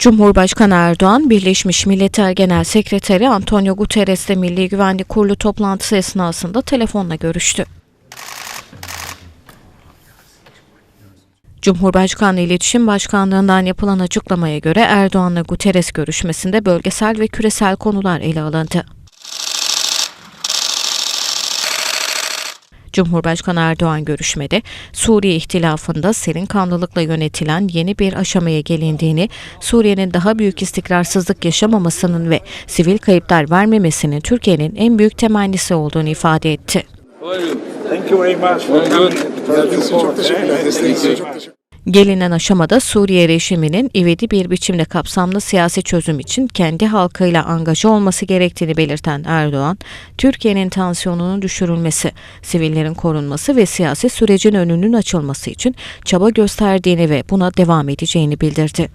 Cumhurbaşkanı Erdoğan, Birleşmiş Milletler Genel Sekreteri Antonio Guterres'le Milli Güvenlik Kurulu toplantısı esnasında telefonla görüştü. Cumhurbaşkanlığı İletişim Başkanlığı'ndan yapılan açıklamaya göre Erdoğan'la Guterres görüşmesinde bölgesel ve küresel konular ele alındı. Cumhurbaşkanı Erdoğan görüşmede Suriye ihtilafında serin kanlılıkla yönetilen yeni bir aşamaya gelindiğini, Suriye'nin daha büyük istikrarsızlık yaşamamasının ve sivil kayıplar vermemesinin Türkiye'nin en büyük temennisi olduğunu ifade etti. Thank you very much. Çok Gelinen aşamada Suriye rejiminin ivedi bir biçimde kapsamlı siyasi çözüm için kendi halkıyla angaja olması gerektiğini belirten Erdoğan, Türkiye'nin tansiyonunun düşürülmesi, sivillerin korunması ve siyasi sürecin önünün açılması için çaba gösterdiğini ve buna devam edeceğini bildirdi.